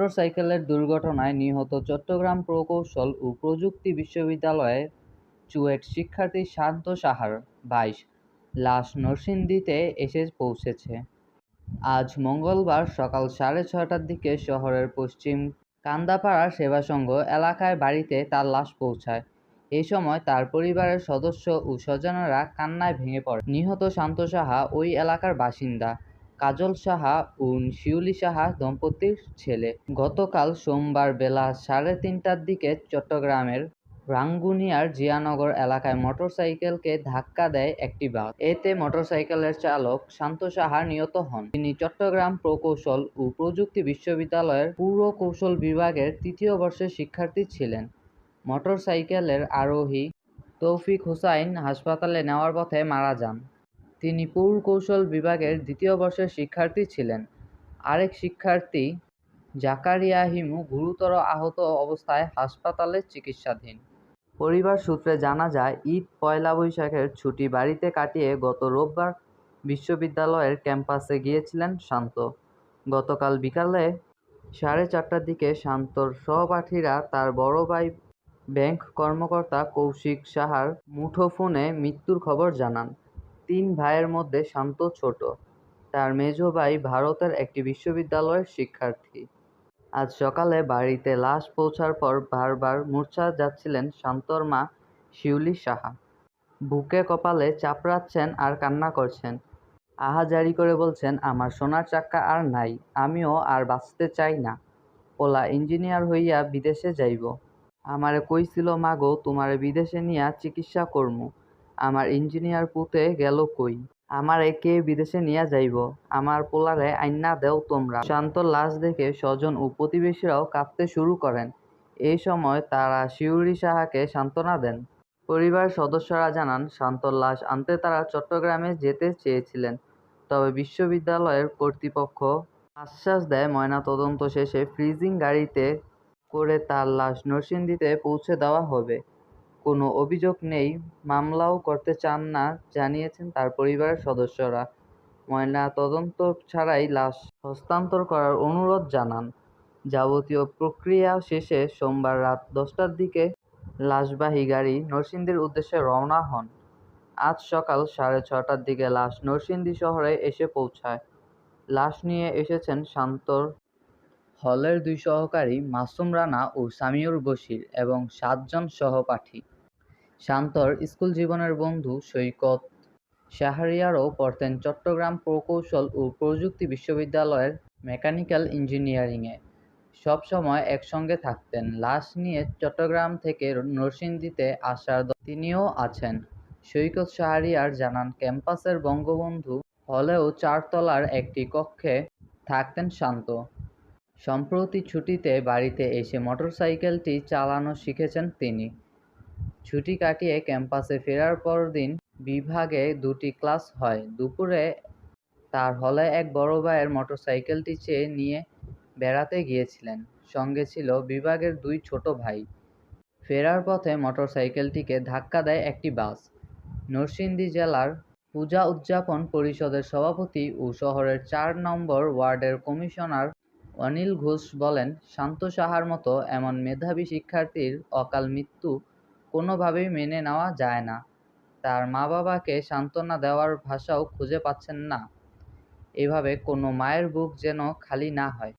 মোটরসাইকেলের দুর্ঘটনায় নিহত চট্টগ্রাম প্রকৌশল ও প্রযুক্তি বিশ্ববিদ্যালয়ের চুয়েট শিক্ষার্থী শান্ত সাহার বাইশ লাশ নরসিংদীতে এসে পৌঁছেছে। আজ মঙ্গলবার সকাল সাড়ে ছটার দিকে শহরের পশ্চিম কান্দাপাড়া সেবাসংঘ এলাকায় বাড়িতে তার লাশ পৌঁছায়। এ সময় তার পরিবারের সদস্য ও স্বজনেরা কান্নায় ভেঙে পড়ে। নিহত শান্ত সাহা ওই এলাকার বাসিন্দা। কাজল সাহা ও শিউলি সাহা দম্পতির ছেলে। গতকাল সোমবার বেলা সাড়ে তিনটার দিকে চট্টগ্রামের রাঙ্গুনিয়ার জিয়ানগর এলাকায় মোটরসাইকেলকে ধাক্কা দেয় একটি বাস এতে মোটরসাইকেলের চালক শান্ত সাহা নিহত হন। তিনি চট্টগ্রাম প্রকৌশল ও প্রযুক্তি বিশ্ববিদ্যালয়ের পুরকৌশল বিভাগের তৃতীয় বর্ষের শিক্ষার্থী ছিলেন। মোটরসাইকেলের আরোহী তৌফিক হোসাইন হাসপাতালে নেওয়ার পথে মারা যান। তিনি পুরকৌশল বিভাগের দ্বিতীয় বর্ষের শিক্ষার্থী ছিলেন। আরেক শিক্ষার্থী জাকারিয়া হিমু গুরুতর আহত অবস্থায় হাসপাতালে চিকিৎসাধীন। পরিবার সূত্রে জানা যায়, ঈদ, পয়লা বৈশাখের ছুটি বাড়িতে কাটিয়ে গত রোববার বিশ্ববিদ্যালয়ের ক্যাম্পাসে গিয়েছিলেন শান্ত। গতকাল বিকালে সাড়ে চারটার দিকে শান্তর সহপাঠীরা তার বড় ভাই ব্যাংক কর্মকর্তা কৌশিক সাহার মুঠোফোনে মৃত্যুর খবর জানান। তিন ভাইয়ের মধ্যে শান্ত ছোট। তার মেজ ভাই ভারতের একটি বিশ্ববিদ্যালয়ের শিক্ষার্থী। আজ সকালে বাড়িতে লাশ পৌঁছার পর বারবার মূর্ছা যাচ্ছিলেন শান্তর মা শিউলি সাহা। বুকে কপালে চাপড়াচ্ছেন আর কান্না করছেন। আহাজারি করে বলছেন, আমার সোনার চাক্কা আর নাই, আমিও আর বাঁচতে চাই না। ওলা ইঞ্জিনিয়ার হইয়া বিদেশে যাইব। আমারে কইছিল, মাগো, তোমারে বিদেশে নিয়া চিকিৎসা করমু। আমার ইঞ্জিনিয়ার পুতে গেল কই? আমারে কে বিদেশে নিয়া যাইব। আমার পোলারে আইন্না দেও তোমরা। শান্ত লাশ দেখে স্বজন ও প্রতিবেশীরাও কাঁদতে শুরু করেন। এই সময় তারা শিউরি সাহাকে সান্ত্বনা দেন। পরিবার সদস্যরা জানান শান্তর লাশ আনতে তারা চট্টগ্রামে যেতে চেয়েছিলেন। তবে বিশ্ববিদ্যালয়ের কর্তৃপক্ষ আশ্বাস দেয়, ময়নাতদন্ত শেষে ফ্রিজিং গাড়িতে করে তার লাশ নরসিংদীতে পৌঁছে দেওয়া হবে। কোনো অভিযোগ নেই, মামলাও করতে চান না, জানিয়েছেন তার পরিবারের সদস্যরা। ময়নাতদন্ত ছাড়াই লাশ হস্তান্তর করার অনুরোধ জানান। যাবতীয় প্রক্রিয়া শেষে সোমবার রাত দশটার দিকে লাশবাহী গাড়ি নরসিংদীর উদ্দেশ্যে রওনা হন। আজ সকাল সাড়ে ছটার দিকে লাশ নরসিংদী শহরে এসে পৌঁছায়। লাশ নিয়ে এসেছেন শান্তর হলের দুই সহকারী মাসুম রানা ও সামিউর বশির এবং সাতজন সহপাঠী। শান্তর স্কুল জীবনের বন্ধু সৈকত শাহরিয়ারও পড়তেন চট্টগ্রাম প্রকৌশল ও প্রযুক্তি বিশ্ববিদ্যালয়ের মেকানিক্যাল ইঞ্জিনিয়ারিংয়ে। সবসময় একসঙ্গে থাকতেন। লাশ নিয়ে চট্টগ্রাম থেকে নরসিংদীতে আসার তিনিও আছেন। সৈকত শাহরিয়ার জানান, ক্যাম্পাসের বঙ্গবন্ধু হলেও চারতলার একটি কক্ষে থাকতেন শান্ত। সম্প্রতি ছুটিতে বাড়িতে এসে মোটরসাইকেলটি চালানো শিখেছেন তিনি। ছুটি কাটিয়ে ক্যাম্পাসে ফেরার পরদিন বিভাগে দুটি ক্লাস হয়। দুপুরে তার হলে এক বড় ভাইয়ের মোটরসাইকেলটি চেয়ে নিয়ে বেড়াতে গিয়েছিলেন। সঙ্গে ছিল বিভাগের দুই ছোট ভাই। ফেরার পথে মোটরসাইকেলটিকে ধাক্কা দেয় একটি বাস। নরসিংদী জেলার পূজা উদযাপন পরিষদের সভাপতি ও শহরের চার নম্বর ওয়ার্ডের কমিশনার অনিল ঘোষ বলেন, শান্ত সাহার মতো এমন মেধাবী শিক্ষার্থীর অকাল মৃত্যু কোনোভাবেই মেনে নেওয়া যায় না। তার মা বাবাকে সান্ত্বনা দেওয়ার ভাষাও খুঁজে পাচ্ছেন না। এভাবে কোনো মায়ের বুক যেন খালি না হয়।